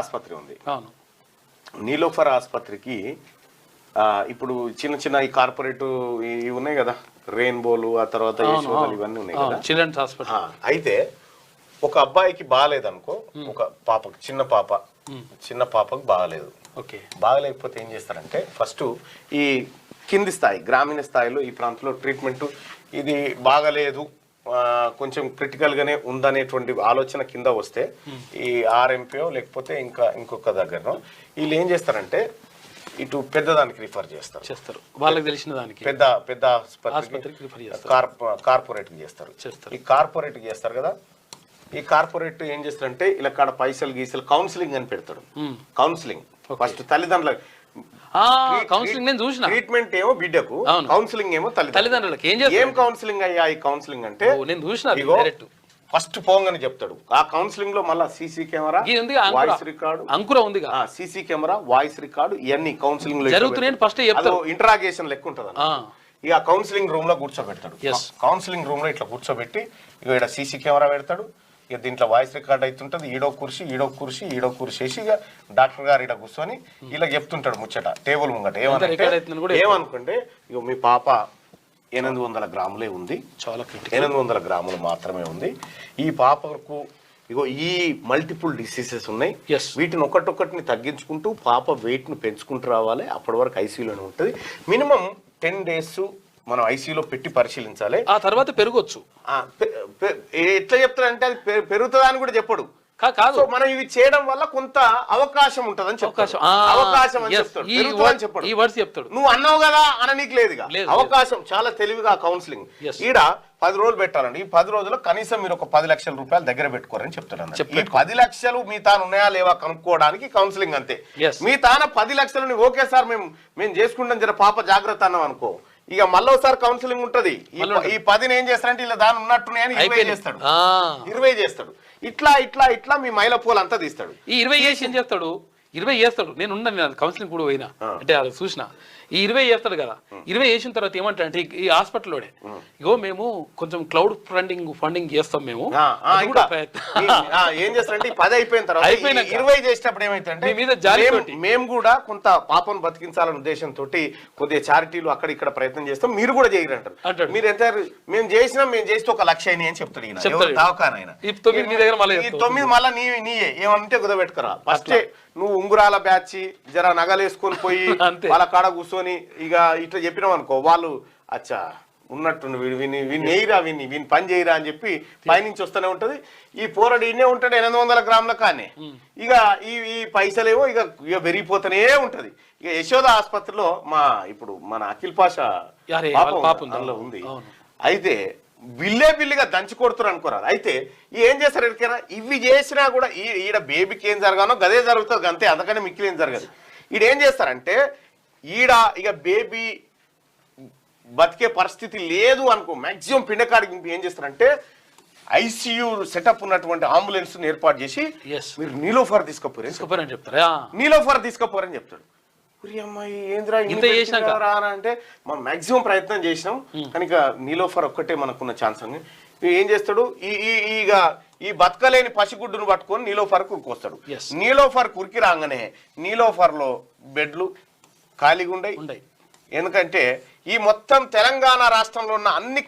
ఆసుపత్రి ఉంది. అవును. నీలోఫర్ ఆసుపత్రికి ఇప్పుడు చిన్న చిన్న ఈ కార్పొరేట్ ఇవి ఉన్నాయి కదా రెయిన్బోలు ఆ తర్వాత ఇవన్నీ ఉన్నాయి కదా. Children's hospital. అయితే ఒక అబ్బాయికి బాగాలేదనుకో ఒక పాపకు చిన్న పాప చిన్న పాపకు బాగాలేదు. ఓకే. బాగలేకపోతే ఏం చేస్తారంటే ఫస్ట్ ఈ కింది స్థాయి గ్రామీణ స్థాయిలో ఈ ప్రాంతంలో ట్రీట్మెంట్ ఇది బాగలేదు కొంచెం క్రిటికల్ గానే ఉందనేటువంటి ఆలోచన కింద వస్తే ఈ ఆర్ఎంపీఓ లేకపోతే ఇంకా ఇంకొక దగ్గర వీళ్ళు ఏం చేస్తారంటే ఇటు పెద్దదానికి రిఫర్ చేస్తారు. చేస్తారు. వాళ్ళకి తెలిసిన దానికి. పెద్ద పెద్ద చేస్తారు. కార్పొరేట్ చేస్తారు. చేస్తారు. ఈ కార్పొరేట్ చేస్తారు కదా ఈ కార్పొరేట్ ఏం చేస్తారంటే ఇలా కాడ పైసలు గీసలు కౌన్సిలింగ్ అని పెడతాడు. కౌన్సిలింగ్ ఫస్ట్ తల్లిదండ్రుల ఆ, కౌన్సిలింగ్ నేను చూసిన. ట్రీట్మెంట్ ఏమో బిడ్డకు. కౌన్సిలింగ్ ఏమో తల్లిదండ్రులు తల్లిదండ్రులకి ఏం ఏం కౌన్సిలింగ్ అయ్యా ఈ కౌన్సిలింగ్ అంటే? నేను చూసిన డైరెక్ట్ ఫస్ట్ పోంగని చెప్తాడు. ఆ కౌన్సిలింగ్లో మళ్ళా సీసీ కెమెరా ఉంది వాయిస్ రికార్డు అంకుర. ఉందిగా. సీసీ కెమెరా వాయిస్ రికార్డు ఇవన్నీ కౌన్సిలింగ్లో జరుగుతున్నాయని ఫస్ట్ ఇంటరాగేషన్ లెక్క ఉంటుంది ఇక కౌన్సిలింగ్ రూమ్లో కూర్చోబెడతాడు. కౌన్సిలింగ్ రూమ్లో ఇట్లా కూర్చోబెట్టి ఇక ఇక్కడ సీసీ కెమెరా పెడతాడు. ఇక దీంట్లో వాయిస్ రికార్డ్ అవుతుంటది ఈడో కుర్చీ ఈడో కుర్చీ ఈడో వేసి ఇక డాక్టర్ గారు ఇక్కడ కూర్చొని ఇలా చెప్తుంటాడు ముచ్చట టేబుల్ ముంగట. కూడా ఏమనుకుంటే ఇక మీ పాప ఎనిమిది వందల గ్రాములే ఉంది. చాలా ఎనిమిది వందల గ్రాములు మాత్రమే ఉంది. ఈ పాపకు ఇగో ఈ మల్టిపుల్ డిసీజెస్ ఉన్నాయి. Yes. వీటిని ఒకటొకటిని తగ్గించుకుంటూ పాప weight ను పెంచుకుంటూ రావాలి. అప్పటి వరకు ఐసీయూలోనే ఉంటుంది. మినిమం టెన్ డేస్ మనం ఐసీయూలో పెట్టి పరిశీలించాలి. ఆ తర్వాత పెరగొచ్చు. ఎట్లా చెప్తాడంటే అది పెరుగుతుందా అని కూడా చెప్పడు. కాదు. మనం ఇవి చేయడం వల్ల కొంత అవకాశం ఉంటదని అవకాశం. అవకాశం అని. చెప్తాడు. ఈ చెప్పడు. వర్డ్స్ చెప్తాడు. నువ్వు అన్నావు కదా అననీకి లేదుగా. లేదు, అవకాశం చాలా తెలివిగా కౌన్సిలింగ్. ఈడ పది రోజులు పెట్టాలండి. ఈ పది రోజుల్లో కనీసం మీరు ఒక పది లక్షల రూపాయలు దగ్గర పెట్టుకోరని ఈ పది లక్షలు మీ తాను ఉన్నాయా లేవా కనుక్కోవడానికి కౌన్సిలింగ్ అంతే. మీ తాన పది లక్షలు ఓకే సార్ మేము మేము చేసుకుంటాం జర పాప జాగ్రత్త అన్నాం అనుకో. ఇక మళ్ళోసారి కౌన్సిలింగ్ ఉంటది. ఈ మళ్ళీ పదిని ఏం చేస్తారంటే ఇలా దాని ఉన్నట్టున్నాయని ఇరవై చేస్తాడు. ఇరవై చేస్తాడు. ఇట్లా ఇట్లా ఇట్లా మీ మైల పూలు అంతా తీస్తాడు. ఈ ఇరవై చేసి ఏం చేస్తాడు? ఇరవై చేస్తాడు నేను ఉన్నాను నేను కౌన్సిలింగ్ కూడా పోయినా. అంటే అది చూసిన. ఈ ఇరవై చేస్తాడు కదా. ఇరవై చేసిన తర్వాత ఏమంటాడంటే ఈ- ఈ హాస్పిటల్లోనే ఇగో మేము కొంచెం క్లౌడ్ ఫండింగ్ ఫండింగ్ చేస్తాం మేము. ఏం చేస్తారంటే పది అయిపోయిన తర్వాత అయిపోయినాక. ఈ ఇరవై చేసేటప్పుడు ఏమైతుందంటే మీ మీద జాలితోటి. మేము- కూడా కొంత పాపను బతికించాలనే ఉద్దేశంతో కొద్దిగా చారిటీలు అక్కడ ఇక్కడ ప్రయత్నం చేస్తాం. మీరు కూడా చేయరు అంటారు. అంటాడు. మీరు ఎంత మేము చేసినాం మేము చేస్తే ఒక లక్ష అయినాయి అని చెప్తాడు? దవాఖాన. తొమ్మిది మళ్ళీ నీ నీయే ఏమంటే కుదబెట్టుకురా ఫస్ట్ నువ్వు ఉంగురాల బ్యాచ్ జర నగలేసుకొని పోయి. వాళ్ళ కాడ కూర్చొని ఇక ఇట్లా చెప్పినాం అనుకో వాళ్ళు అచ్చా ఉన్నట్టు వీడు విని వీని నెయ్యిరా విని వీని పని చేయరా అని చెప్పి పైనుంచి వస్తూనే ఉంటది ఈ పోరడు ఇన్నే ఉంటాడు ఎనిమిది వందల గ్రాముల కానీ ఇక ఈ ఈ పైసలేమో ఇక ఇక పెరిగిపోతూనే ఉంటది ఇక యశోద ఆసుపత్రిలో మా ఇప్పుడు మన అఖిల్ పాష పాప ఉంది. అందులో. అయితే బిల్లే బిల్లిగా దంచి కొడుతురు అనుకోరాదు. అయితే ఏం చేస్తారు ఎరికైనా ఇవి చేసినా కూడా ఈ ఈడ బేబీకి ఏం జరగానో గదే జరుగుతుంది అంతే అంతకనే మిక్కిలి ఏం జరగదు. ఈడ ఏం చేస్తారంటే ఈడ ఇక బేబీ బతికే పరిస్థితి లేదు అనుకో మాక్సిమం పిండకాడికి ఏం చేస్తారంటే ఐసీయూ సెటప్ ఉన్నటువంటి అంబులెన్స్ ఏర్పాటు చేసి. మీరు నీలోఫర్ తీసుకుపోరు తీసుకుపోరని చెప్తారా. నీలోఫర్ తీసుకుపోరని చెప్తాడు అంటే మనం మాక్సిమం ప్రయత్నం చేసినాం. కనుక నీలోఫర్ ఒక్కటే మనకున్న ఛాన్స్ అని. ఏం చేస్తాడు? ఈ ఈ ఈగ ఈ బతకలేని పసిగుడ్డును పట్టుకొని నీలోఫర్ కురికొస్తాడు. నీలోఫర్ కురికి రాగానే నీలోఫర్లో బెడ్లు ఖాళీగా ఉండయి. ఎందుకంటే ఈ మొత్తం తెలంగాణ రాష్ట్రంలో ఉన్న అన్ని